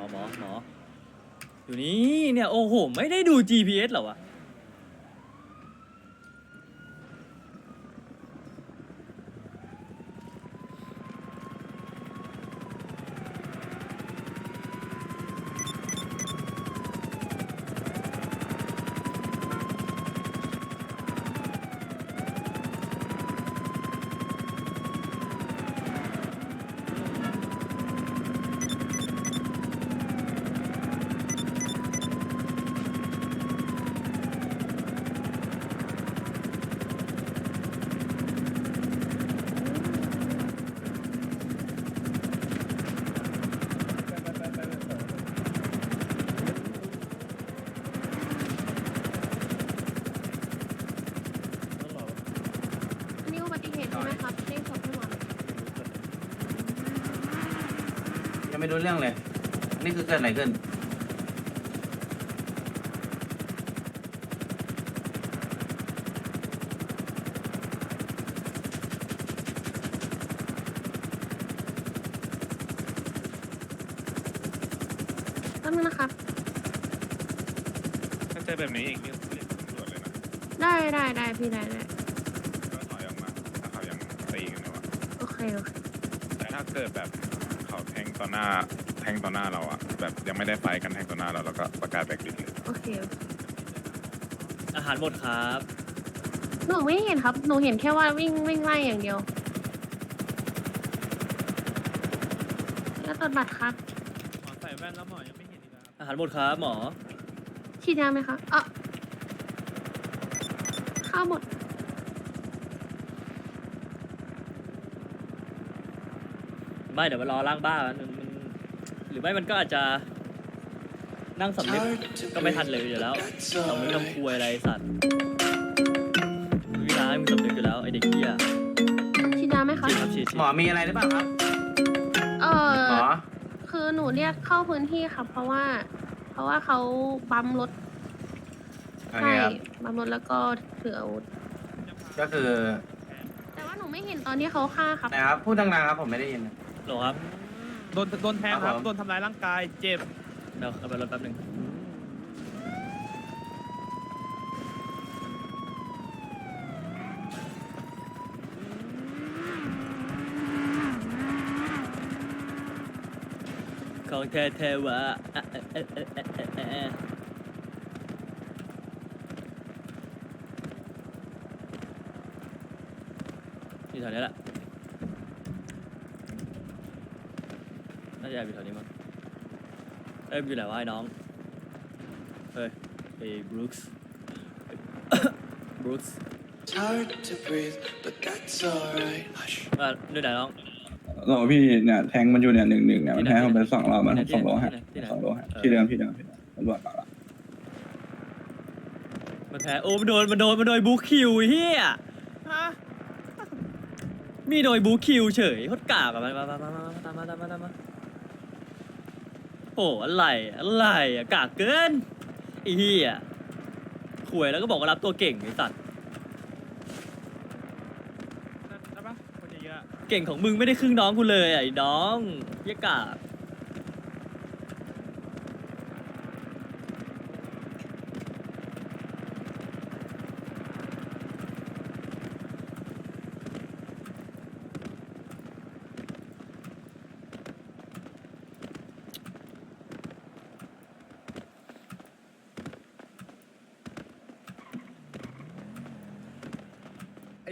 อหมอหมออยู่นี่เนี่ยโอ้โห ไม่ได้ดู GPS เหรอวะ ยังไม่รู้เรื่องเลย นี่คือเกิดอะไรขึ้น แป๊บนึงนะครับ ถ้าเจอแบบนี้อีกนี่เรียกตำรวจเลยนะ ได้ได้ได้พี่ได้ได้ ก็ถอยออกมาถ้าเขายังตีกันอยู่อะ โอเคโอเค แต่ถ้าเกิดแบบเขาแทงต่อหน้า แทงต่อหน้าเราอะแบบยังไม่ได้ไฟกันแทงต่อหน้าเราเราก็ประกาศแบล็คลิสต์เลยโอเคโอเค อาหารหมดครับ หนูไม่เห็นครับ หนูเห็นแค่ว่าวิ่งวิ่งไล่อย่างเดียว แล้วตรวจบัตรครับ หมอใส่แว่นแล้วหมอยังไม่เห็นอีกแล้วครับอาหารหมดครับหมอ ฉีดยาไหมคะเอะข้าวหมด ไม่เดี๋ยวมารอล่างบ้านมันมัน หรือไม่มันก็อาจจะนั่งสำนึกก็ไม่ทันเลยอยู่แล้วสำนึกทำควยอะไรไอ้สัตว์มีเวลาให้มึงสำนึกอยู่แล้วไอเด็กเหี้ยฉีดยาไหมคะ ฉีดครับฉีดฉีดหมอมีอะไรหรือเปล่าครับเออหมอคือหนูเรียกเข้าพื้นที่ครับเพราะว่า เพราะว่าเขาบัมรถโอเคใช่ครับบัมรถแล้วก็ถืออาวุธก็คือแต่ว่าหนูไม่เห็นตอนที่เขาฆ่าครับ นะครับพูดดังๆครับผมไม่ได้ยินโหลครับ โดนโดนแทงคครัรับบผม โดนทำร้ายร่างกายเจ็บเดี๋ยวเอาไปรถแป๊บหนึงของแท้แท้วะอะอะอะอะอะอะอะอยู่แถวนี้แหละ น่าจะอยู่แถวนี้มั้งเอ้ยอยู่ไหนวะไอ้น้องเฮ้ยไอ้บรูคส์บรูคส์ It's hard to breathe, but that's alright. Hush. มาด้วยไหนน้อง เราพี่เนี่ยแทงมันอยู่เนี่ยหนึ่งหนึ่งเนี่ยมันที่ไหนแทงผมไปสองรอบมันที่ไหนสองโลฮะที่ไหนสองโลฮะเออ ที่เดิมที่เดิมที่เดิมตำรวจมาละมันแพ้โอ้มันโดนมันโดนมันโดนบูคิวเฮียฮะมีโดยบูคิวเฉยโคตรกากอะมามามามามาตามมาตามมาตามมา โอ้อะไรอะไรอะกากเกินไอ้เฮียขวยแล้วก็บอกว่ารับตัวเก่งไอ้สัตว์นั่นได้ปะคนเยอะๆอะเก่งของมึงไม่ได้ครึ่งน้องกูเลยอะไอ้น้องเฮียกาก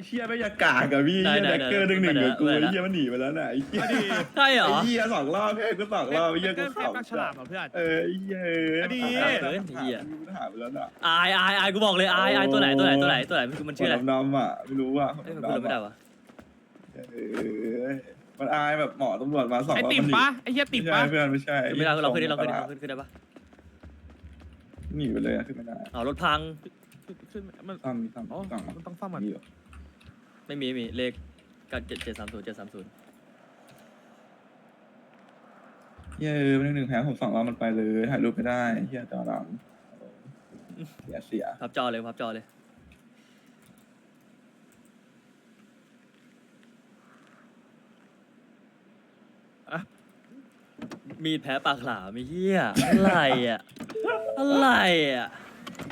เชี่ยไม่อยากกากอะพี่ได้เหี้ยได้แดกเกอร์หนึ่งหนึ่งได้กับกูได้ไอ้ได้เหี้ยมันหนีไปแล้วน่ะไอ้เหี้ยอดีใช่เหรอ ไอ้เหี้ยสองรอบเพ่กูสองรอบไอ้เหี้ยกูแค่ขับปากฉลามเหรอเพื่อน เออไอ้เหี้ยเอออดีหาเออไอ้เหี้ยหาไปแล้วน่ะอายอายอายกูบอกเลยอายอายตัวไหนตัวไหนตัวไหนตัวไหนมันชื่ออะไรดำๆอะไม่รู้ว่าเอ้ยมันพูดอะไรไม่ได้วะเออมันอายแบบหมอตำรวจมาสองไอรอบติ่มมันหนีปะไอเหี้ยติ่มไม่ปะใช่เพื่อนไม่ใช่ไม่ได้เราขึ้นได้เราขึ้นได้ส่งเราขึ้นขึ้นได้ปะหนีไปเลยอะขึ้นไม่ได้เอารถพังขึ้นมันซ่อมมีซ่อมอ๋อซ่อมมันต้องซ่อมมันมีอยู่ ไม่มีไม่มีเลขกัเจ็ดเจ็ดสามศูนย์เจ็ดสามศูนย์เย้หนึ่งหนึ่งแพ้ผมสองรอบมันไปเลยถ่ายรูปไม่ได้เฮียจอดำเสียเสียพับจอเลยพับจอเลยอะมีดแพ้ปากหลามไม่เหี้ยอะไรอะ อะไรอะ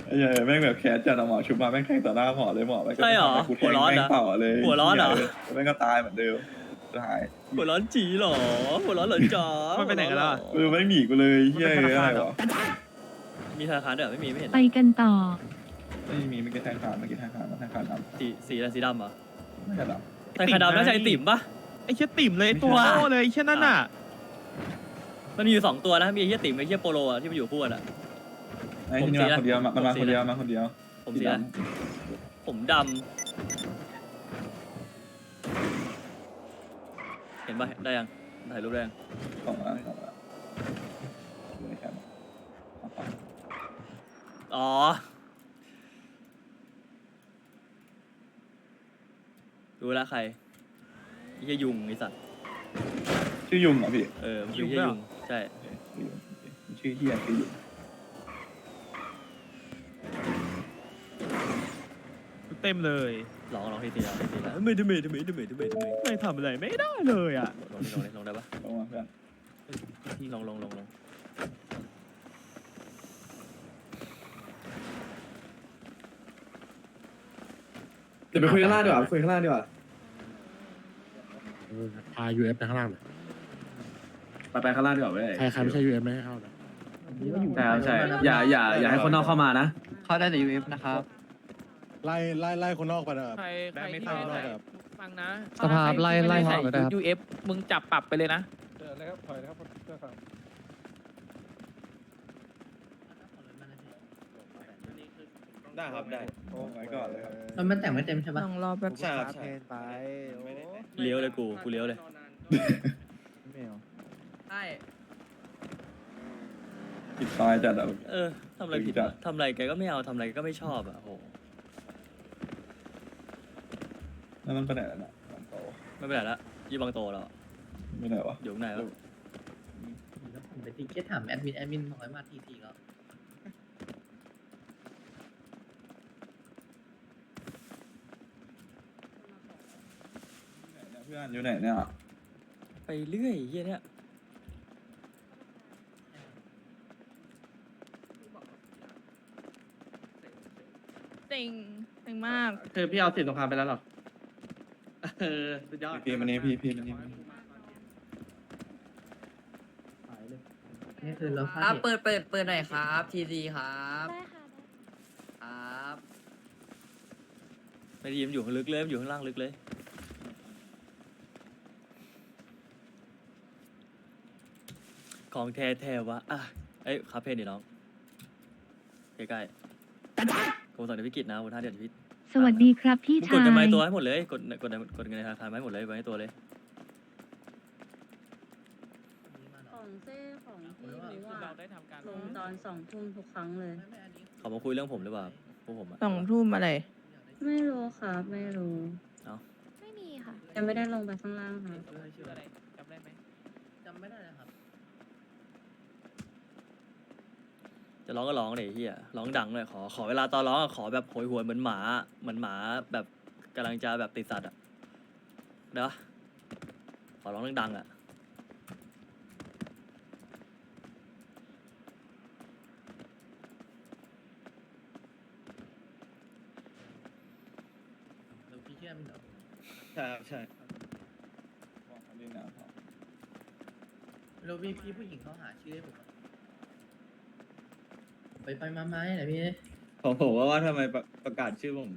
ไอ้เหี้ยแม่งแบบแคสจัดเอาหมอชุบมาแม่งแข่งต่อหน้าหมอเลยหมอแม่งก็ใช่เหรอกูแทหัวงร้อนเหรแม่องต่อเลยหัวร้อนเหรอหี้ยแม่งก็ตายเหมือนเดิมสุดท้ายหัวร้อนจีเหรอหัวร้อนเหรอจ๋ามันไปไหนกันแล้วอะ เออไม่งหนีกูเลยเฮียมันเป็นธนาอะไรคารเหรอวะมีธนาคารด้วยเหรอไม่มีไม่เห็นไปกันต่อ ไม่มีเมื่อกี้แทงขาดเมื่อกี้แทงขาดมาแทงขาดดำสีสีอะไรสีดำเหรอไม่ใช่ดแต่ขาดำน่าจะไอติ่มปะ ไอ้เชี่ยติ่มเลยไอ้ตัวว้าโง่เลยไอ้เชี่ยนั่นน่ะ มันมีอยู่สองตัวนะมีไอ้เหี้ยติ่มไอ้เหี้ยโปโลอะที่มันอยู่คู่กันอะำ ไอ้ที่นี่มาคนเดียวมามันมาคนเดียวมาคนเดียวผมสีอะไรผมดำเห็นปะได้ยังถ่ายรูปได้ยังสองมาสองมาอยู่ในแคมป์เอาไปอ๋อรู้แล้วใครไอ้เหี้ยยุงไอ้สัตว์ชื่อยุงเหรอพี่เออมันคือไอ้เหี้ยยุงใช่ชื่อยุงโอเคชื่อเฮียชื่อยุง เต็มเลยลองลองทีทีลองทีทีแล้วไม่ทำไมทำไมทำไมทำไมทำไมไม่ทำอะไรไม่ได้เลยอะลงดิลงดิลงได้ปะลงมาเพื่อนลงลงลงลงเดี๋ยวไปคุยข้างล่างดีกว่าไปคุยข้างล่างดีกว่าพา UF ไปข้างล่างหน่อยไปไปข้างล่างดีกว่าเว้ยใครใครไม่ใช่ UF ไม่ให้เข้านะ ใช่ครับใช่อย่าอย่าอย่าให้คนนอกเข้ามานะ เข้าได้แต่ UF นะครับ ไล่ไล่ไล่คนนอกไปนะครับ ใครได้ใครไม่ที่เข้าไม่ได้ใส่ครับ ฟังนะสภาพไล่ไล่ใส่เข้าไปได้ครับ UF มึงจับปรับไปเลยนะ เดี๋ยวนะครับถอยนะครับเพื่อนครับได้ครับได้ โอ้ไว้ก่อนเลยครับ มันมันแต่งไม่เต็มใช่ปะ ต้องรอแป๊บใช่ครับใช่ ไปเลี้ยวเลยกู กูเลี้ยวเลยใช่ปิดซอยจัดอะ เออทำอะไรผิดจัดวะทำอะไรแกก็ไม่เอาทำอะไรแกก็ไม่ชอบอะโห แล้วมันไปไหนแล้วน่ะมันโตไม่เป็นไรละยี่บังโตแล้วไม่ไหนวะอยู่ข้างในแล้วผมไปทีเกตถามแอดมินแอดมินบอกให้มาทีทีก็เพื่อนอยู่ไหนเนี่ย ไปเรื่อยเฮียเนี่ยเต็งเต็งมาก คือพี่เอาสิทธิ์สงครามไปแล้วหรอ เออสุดยอดพี่มันนี่พี่พี่มันนี่มันนี่นี่คือรถครับเปิดเปิดเปิดหน่อยครับทีซีครับครับไม่ได้ยินอยู่ข้างลึกเลยมันอยู่ข้างล่างลึกเลย ของแท้แท้วะอะเอ้ยคาเฟ่ดิน้องใกล้ๆผมสั่งเดี๋ยวพิกิจนะผมท่าเดี๋ยวพิ สวัสดีครับพี่กชาดย กันไม้ตัวให้หมดเลย กดกดกดเงินในธนาคารไม้หมดเลยไว้ให้ตัวเลย ของเจ้ของพี่หรือว่าเราได้ทำการลงตอนสองทุ่มทุกครั้งเลย เขามาคุยเรื่องผมหรือเปล่าพวกผมอะสองทุ่มอะไร ไม่รู้ครับไม่รู้ไม่มีค่ะ ยังไม่ได้ลงไปข้างล่างค่ะชื่ออะไรจำได้ไหมจำไม่ได้เลยครับ จะร้องก็ร้องเลยเฮียร้องดังเลยขอขอเวลาตอนร้องอะขอแบบโหยหวนเหมือนหมาเหมือนหมาแบบกำลังจะแบบติดสัตว์อะเด้อขอร้องดังๆอะเราพี่เชื่อมันเหรอใช่ครับใช่บอกเขาเล่นนะครับเราพี่พี่ผู้หญิงเขาหาชื่อให้ผมอะ ไปไปมามาไหนพี่ผมผมว่าว่าทำไมประกาศชื่อผม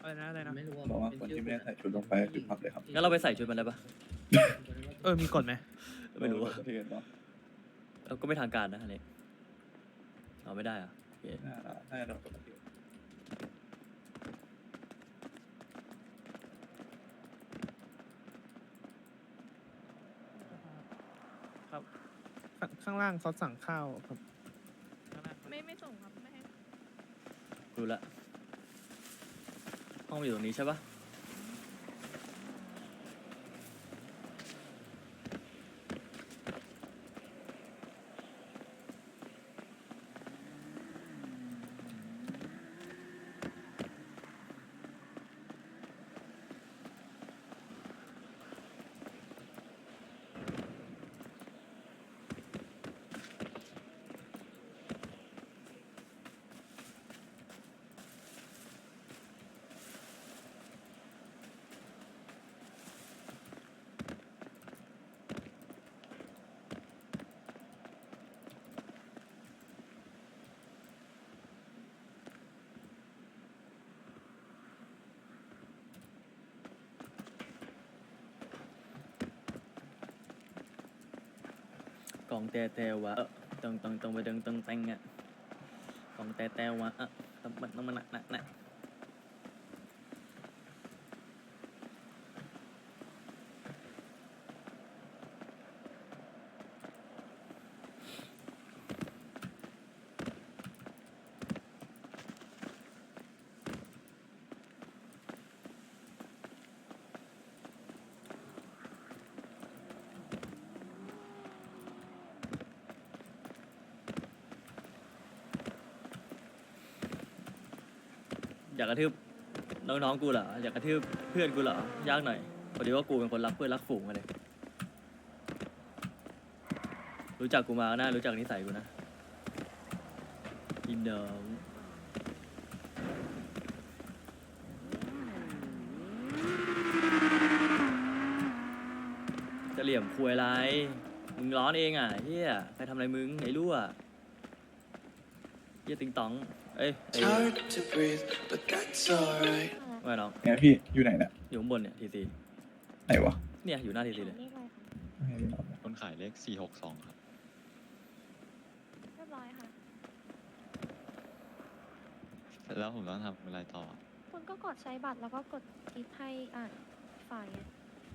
อะไรนะอะไรนะไม่รู้ว่าบอกว่าเป็คนชื่อที่ไม่ได้ใส่ชุดลงไปคือพับเลยครับ งั้นเราไปใส่ชุดมันได้ปะเออมีกฎไหมไม่รู้อะประเทศเนาะเราก็ไม่ทางการนะอันนี้เอาไม่ได้อะโอเคน่าน่าจะโดนปกติข้างข้างล่างเขาสั่งข้าวครับ ไม่ไม่ส่งครับไม่ให้ รู้ละห้องมันอยู่ตรงนี้ใช่ปะ องแต่แต่วะเออตรงตรงตรงไปตรงตรงแตงอะกองแต่แต่วะเออต้องมันต้องมันหนักหนักากกระทืบน้องๆกูเหรออยากกระทืบเพื่อนกูเหรอยากหน่อยพอดีว่ากูเป็นคนรักเพื่อนรักฝูงมาเลยรู้จักกูมาก็น่ารู้จักนิสัยกูนะอินน้องจะเหลี่ยมคุยอะไร มึงร้อนเองอะเฮียใครทำอะไรมึงไอ้รั่วเฮียติงตอง เอ้ยไอ้ It's hard to breathe, but that's alright. ว่าน้อง เนี่ยพี่อยู่ไหนเนี่ยอยู่ข้างบนเนี่ยทีซีไหนวะเนี่ยอยู่หน้าทีซีเลยคนขายเลขสี่หกสองครับ เรียบร้อยค่ะ แล้วผมต้องทำอะไรต่อคุณก็กดใช้บัตรแล้วก็กดกิฟต์ให้อ่าฝ่ายอะ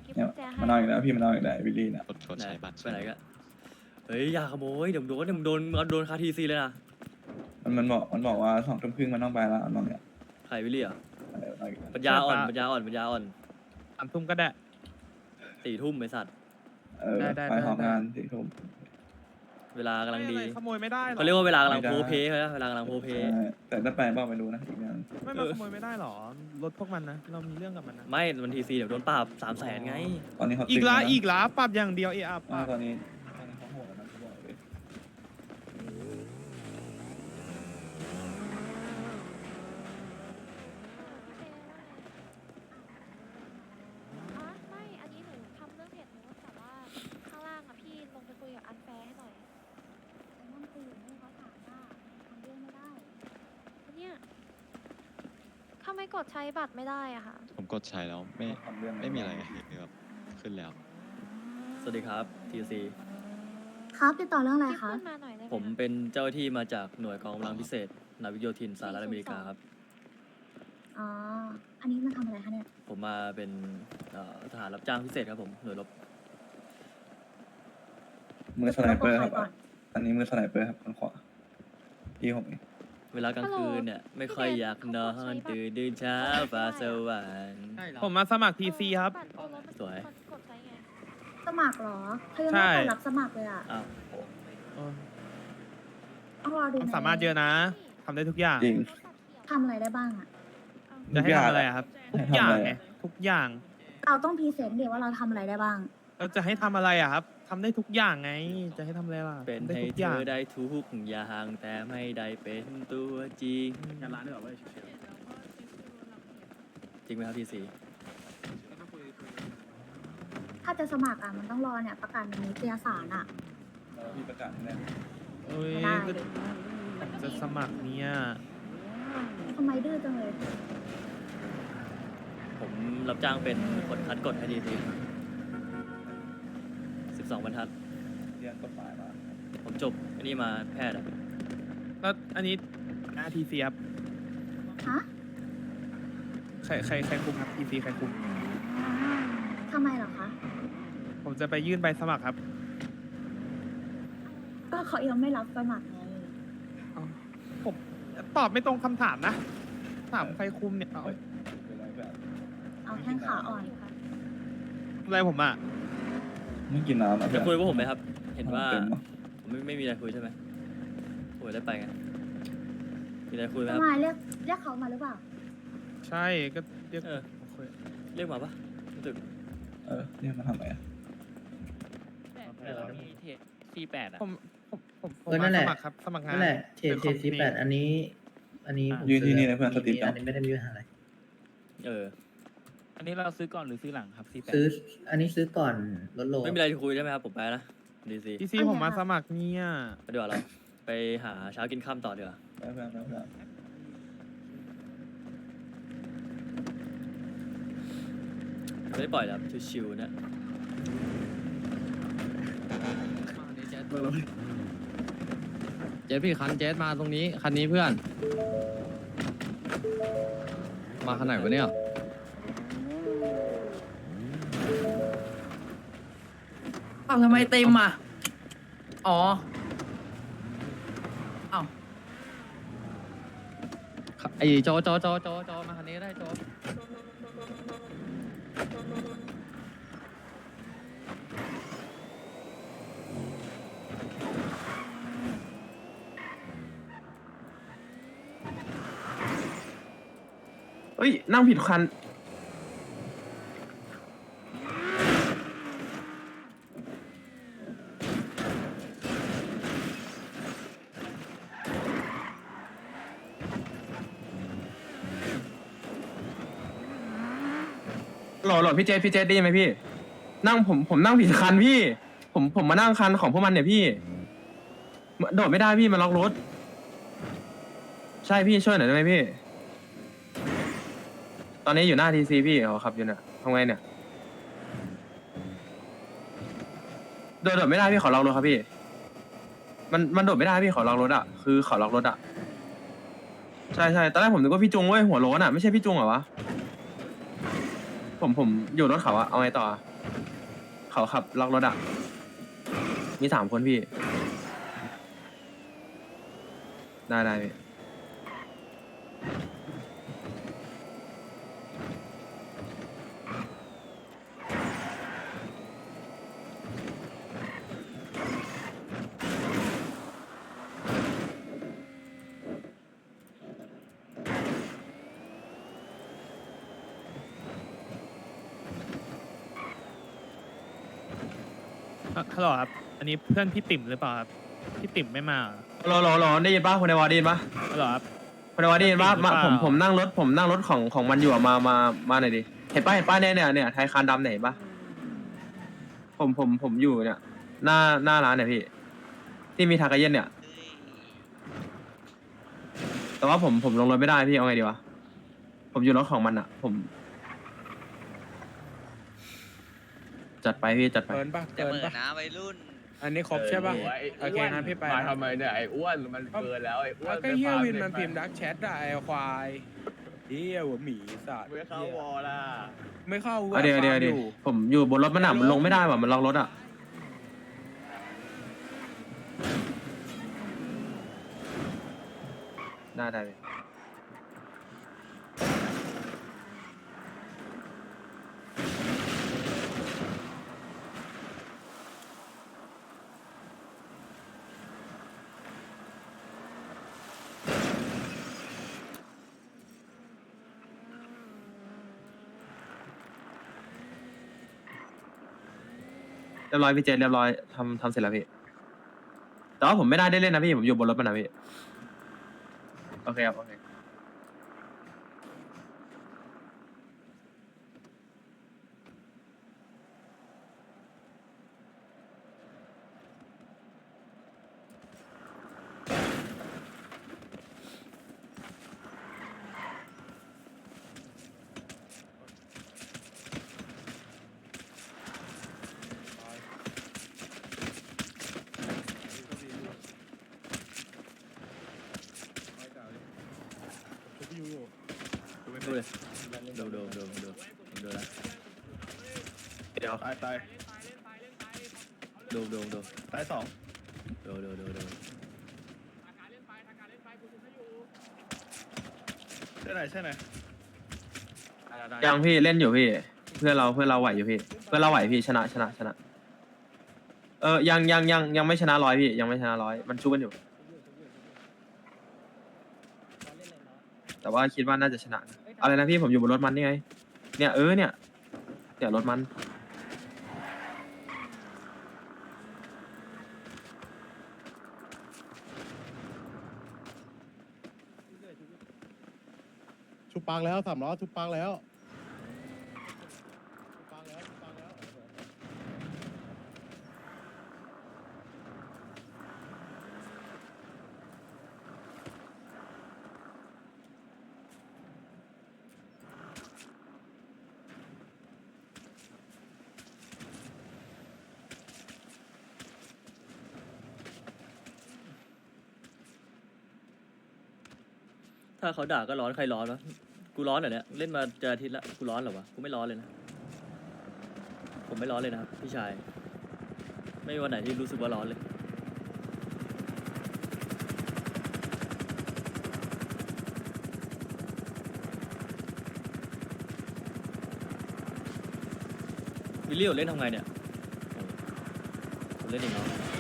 กิฟต์เนี่ยกุญแจให้มานอนอีกแล้วพี่มานอนอีกแล้ววิลลี่น่ะกดกดใช้บัตรไปไหนก็เฮ้ย อย่าขโมยเดี๋ยวมึงโดนเดี๋ยวมึงโดนมึงโดนคาทีซีเลยนะ มันมันบอกมันบอกว่าสองทุ่มครึ่งมันต้องไปแล้วนอนเนี่ยใครวิลลี่อะอะไรนอนอีกแล้วปัญญาอ่อนปัญญาอ่อนปัญญาอ่อนสามทุ่มก็ได้ สี่ทุ่มไอสัตว์ เออได้ได้ไปได้พร้อมงานสี่ทุ่ม เวลากำลังดีไม่อะไรขโมยไม่ได้หรอเขาเรียกว่าเวลากำลังไม่ได้ โพเพใช่ไหมเวลากำลังโพเพ ใช่แต่ถ้าไปเปล่าไม่รู้นะอีกงานไม่เอมาอขโมยไม่ได้หรอรถพวกมันนะเรามีเรื่องกับมันนะไม่มันทีซีเดี๋ยวโดนปรับสามแสนไง ตอนนี้เขาอีกละตึงนอีกละปรับอย่างเดียวเออะปอ่ารับตอนนี้ตอนนี้เขาโหดแล้วนะเขาบอกเลย อ๋อไม่ อันนี้หนูทำเรื่องเพจหนูแต่ว่าข้างล่างอะพี่ลงไปคุยกับอันแฟร์ให้หน่อยนั่นคืออยู่นี่เขาถามว่าทำเรื่องไม่ได้เนี่ยทำไม กดใช้บัตรไม่ได้อะค่ะ ผมกดใช้แล้วไม่ทำเรื่องไม่มีอะไรเห็นครับขึ้นแล้ว สวัสดีครับทีซีครับติดต่อเรื่องอะไรพี่คะ ขึ้นมาหน่อยได้ไหมผมคะเป็นเจ้าหน้าที่มาจากหน่วยกองกำลังพิเศษ นาวิกโยธินสหรัฐอเมริกาครับ อ๋อ อันนี้มาทำอะไรคะเนี่ย ผมมาเป็นเอ่อทหารรับจ้างพิเศษครับผมหน่วยรบมือสไนเปอร์ครับก่อนอันนี้มือสไนเปอร์ครับข้างขวาพี่ผมเอง เวลากลางคืนเนี่ยไม่ค่อยอยากนอนตื่นดื่นเช้าฟ้าสว่างผมมาสมัครทีซีครับบัตรโอนรถมันสวยกดใช้ไงสมัครเหรอเธอยังใช่ไม่เปิดรับสมัครเลยอะอ้าวเออต้องรอดูมันนะสามารถเยอะนะทำได้ทุกอย่าง จริง ทำอะไรได้บ้างอะ จะให้ทำอะไรอะครับ ทุกอย่างไงทุกอย่างเราต้องพรีเซนต์เดี๋ยวว่าเราทำอะไรได้บ้าง เราจะให้ทำอะไรอะครับ ทำได้ทุกอย่างไง จะให้ทำอะไรล่ะเป็นทำได้ให้ทุกเธอย่างอได้ทุกอย่างแต่ไม่ได้เป็นตัวจริงงานร้านด้วยเหรอเว้ยจริงไหมครับทีซีถ้าจะสมัครอะมันต้องรอเนี่ยประกาศในนิตยสารอะแล้วพี่ประกาศให้แน่เอ้ยไม่ได้ ก็จะสมัครเนี่ยทำไมดื้อจังเลยผมรับจ้างเป็นคนคัดกฎให้ทีซี สิบสองบรรทัด เรียนกฎหมายมาผมจบอันนี้มาแพทย์อะแล้วอันนี้หน้าทีซีครับฮะใครใครใครคุมครับทีซีใครคุม ทำไมเหรอคะ ผมจะไปยื่นใบสมัครครับก็เขายังไม่รับสมัครไงผมตอบไม่ตรงคำถามนะ ถามใครคุมเนี่ยเอาเป็นไรแบบเอาแข้งขาอ่อนอะไรผมอะ ไม่กินน้ำอะจะคุยกับผมไหมครับ เห็นว่าต็มอะผมไม่ไม่มีอะไรคุยใช่ไหมคุยได้ไปไงมีอะไรคุยไหมครับทำไมเรียกเรียกเขามาหรือเปล่า ใช่ก็เรียกเออโอเคเรียกมาปะรู้สึกเออเรียกมาทำไมอะซีแปดอะผมผมผมผมเออนั่มานแหสละมัครครับสมัครงาน นั่นแหละเทเป็นเทของซีแปดอันนี้ อันนี้ผมยืนที่นี่ซื้นะเพื่อนสตรีทอัเนาะนนี้ไม่ได้มีปัญหาอะไร เออ อันนี้เราซื้อก่อนหรือซื้อหลังครับซีแปดซื้อ อันนี้ซื้อก่อนลดโลไม่มีอะไรคุยใช่ไหมครับ ผมไปนะดีซีทีซีผมมาสมัครเนี่ยไปดีกว่าเราไปหาเช้ากินข้ามต่อดีกว่าไปเพื่อนไปเพื่อนไม่ได้ปล่อยแล้วชิวๆเนะเดี๋ยวเจอเจสพี่คันเจสมาตรงนี้ คันนี้เพื่อน มาคันไหนวะเนี่ย อ้าวทำไมเต็มอะ อ๋ออ้าวไอ้โจโจโจโจโจมาคันนี้ก็ได้โจเอ้ยนั่งผิดคัน หล่อหล่อพี่เจพี่เจได้ยินไหมพี่ นั่งผมผมนั่งผิดคันพี่ ผมผมมานั่งคันของพวกมันเนี่ยพี่ โดดไม่ได้พี่มันล็อกรถ ใช่พี่ช่วยหน่อยได้ไหมพี่ ตอนนี้อยู่หน้าทีซีพี่เขาขับอยู่เนี่ยทำไงเนี่ย โดดโดดไม่ได้พี่ขอล็อกรถครับพี่ มันมันโดดไม่ได้พี่ขอล็อกรถอะคือขอล็อกรถอะ ใช่ใช่ตอนแรกผมนึกว่าพี่จุงเว้ยหัวโล้นอะไม่ใช่พี่จุงเหรอวะ ผมผมอยู่รถเขาอะเอาไงต่อ เขาขับล็อกรถอะมีสามคนพี่ ได้ได้พี่ ฮัลโหลครับ อันนี้เพื่อนพี่ติ่มหรือเปล่าครับ พี่ติ่มไม่มาเหรอรอรอรอได้ยินปะคนในวอร์ดได้ยินปะฮัลโหลครับ คนในวอร์ดได้ยินปะมาได้ยินหรือเปผล่ามผมนั่งรถผมนั่งรถของของมันอยู่อะมามามาหน่อยดิเห็นปะเห็นปะเนี่ยเนี่ยเนี่ยไทยคานดำเนี่ยเห็นปะผมผมผมอยู่เนี่ย หน้าหน้าร้านเนี่ยพี่ ที่มีทากาเย็นเนี่ย แต่ว่าผมผมลงรถไม่ได้พี่เอาไงดีวะผมอยู่รถของมันอะผม จัดไปพี่จัดไปเกินปะจะเกินเปิดปะนะวัยรุ่น อันนี้ครบใช่ปะโอเคงั้นพี่ไปมาทำไมเนี่ยไอ้อ้วนมันเกินแล้วไอ้อ้วนก็เฮียวินมันพิมพ์ดักแชทได้ไอ้ควายเฮียหัวหมีสัตว์ไม่เข้าวอลล่ะไม่เข้าเอาเดี๋ยวเดี๋ยวเดี๋ยวผมอยู่บนรถมันหนัมันลงไม่ได้ว่ะมันล็อกรถอะ ได้ได้พี่ ยบร้อยพี่เจนเรียบร้อยทำทำเสร็จแล้วพี่แต่ว่าผมไม่ได้ได้เล่นนะพี่ผมอยู่บนรถมันนะพี่โอเคครับโอเค ดูเลยดูดูดูดูดูนะเดี๋ยว ตายตาย ดูดูดูตายสองดูดูดูดูใช่ไหนใช่ไหนยังพี่เล่นอยู่พี่ เพื่อนเราเพื่อนเราไหวอยู่พี่ เพื่อนเราไหวพี่ชนะชนะชนะ เออยังยังยังยังไม่ชนะร้อยพี่ยังไม่ชนะร้อยมันชู้กันอยู่ แต่ว่าคิดว่าน่าจะชนะนะอะไรนะพี่ผมอยู่บนรถมันนี่ไงเนี่ยเออเนี่ยเนี่ยรถมัน ปังแล้วสามล้อทุกปังแล้วถ้าเขาด่าก็ร้อนใครร้อนวะ กูร้อนเหรอเนี่ยเล่นมาเจออาทิตย์ละกูร้อนเหรอวะกูไม่ร้อนเลยนะผมไม่ร้อนเลยนะครับพี่ชาย ไม่มีวันไหนที่รู้สึกว่าร้อนเลยวิลลี่อดเล่นทำไงเนี่ยผมเล่นเองเนาะ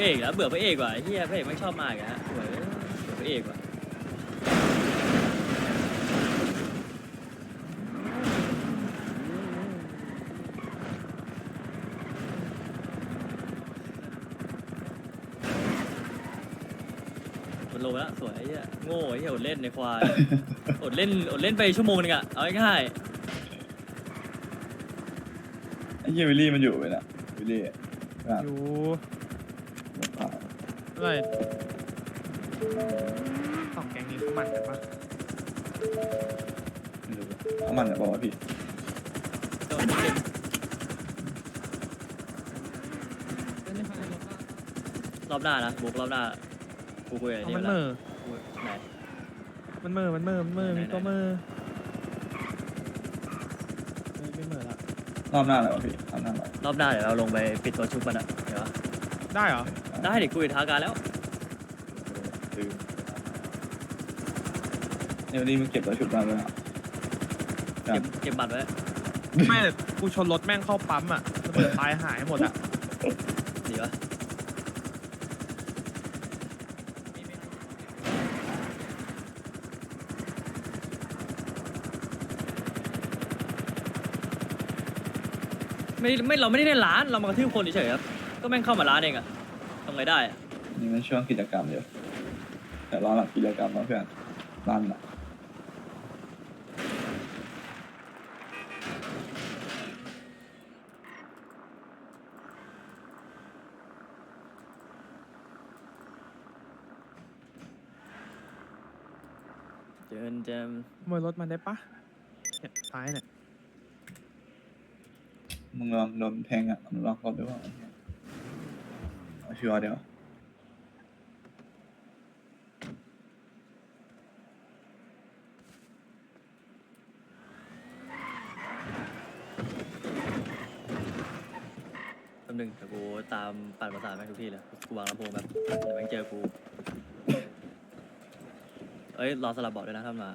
ระเอกแล้วเบื่อพระเอกว่ะไอ้เฮียพระเอกไม่ชอบมาอีกแล้วเบื่อเบื่อพระเอกว่ะมันลงไปแล้วสวยไอ้เหี้ยโง่ไอ้เหี้ยอดเล่นในควาย อดเล่นอดเล่นไปชั่วโมงนึงอะเอาง่ายไอ้เหี้ยวิลลี่มันอยู่ไปนะวิลลี่แบบอยู่อ่า อะไรสองแกงนี้เขามันกันปะไม่รู้เอามันเนี่ยบอกว่าพี่ๆก็เล่นรอบหน้านะบุกรอบหน้ากูคุยกับไอ้เอานี่มันไปเหแล้วม่อกูไหน มันเหม่อมันเหม่อมันเหม่อไหนมีไหนตัวเหม่อไม่ไม่เหม่อละรอบหน้าเลยวะพี่รอบหน้าเหรอรอบหน้าเดี๋ยวเราลงไปปิดตัวชุบมันอะเดี๋ยวได้เหรอ ได้เด็กคุยทางการแล้ว ลืมเนี่ยวันนี้มึงเก็บตัวชุดมาแล้วยอะเก็บเก็บบัตรไว้ไม่แต่กูชนรถแม่งเข้าปั๊มอะระเบิดตายหายหมดอะดีปะไม่ไม่เราไม่ได้เล่นร้านเรามากระทืบคนเฉยๆครับ ก็แม่งเข้ามาร้านเองอะ ทำไงได้อะนี่มันช่วงกิจกรรมเดียวแต่รอหลังกิจกรรมแล้วเพื่อนรันอะเจอเจมขโมยรถมันได้ปะเนี่ยท้ายเนี่ย มึงลองโดนแทงอะมึงลองกดดูว่าเอา ชัวร์เดี๋ยวแป๊บนึงเดี๋ยวกูตามปั่นประสานแม่งทุกที่เลยกูวางลำโพงแบบเดี๋ยวแม่งเจอกู เอ้ยรอสลับเบอกด้วยนะถ้ามา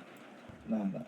ได้ละ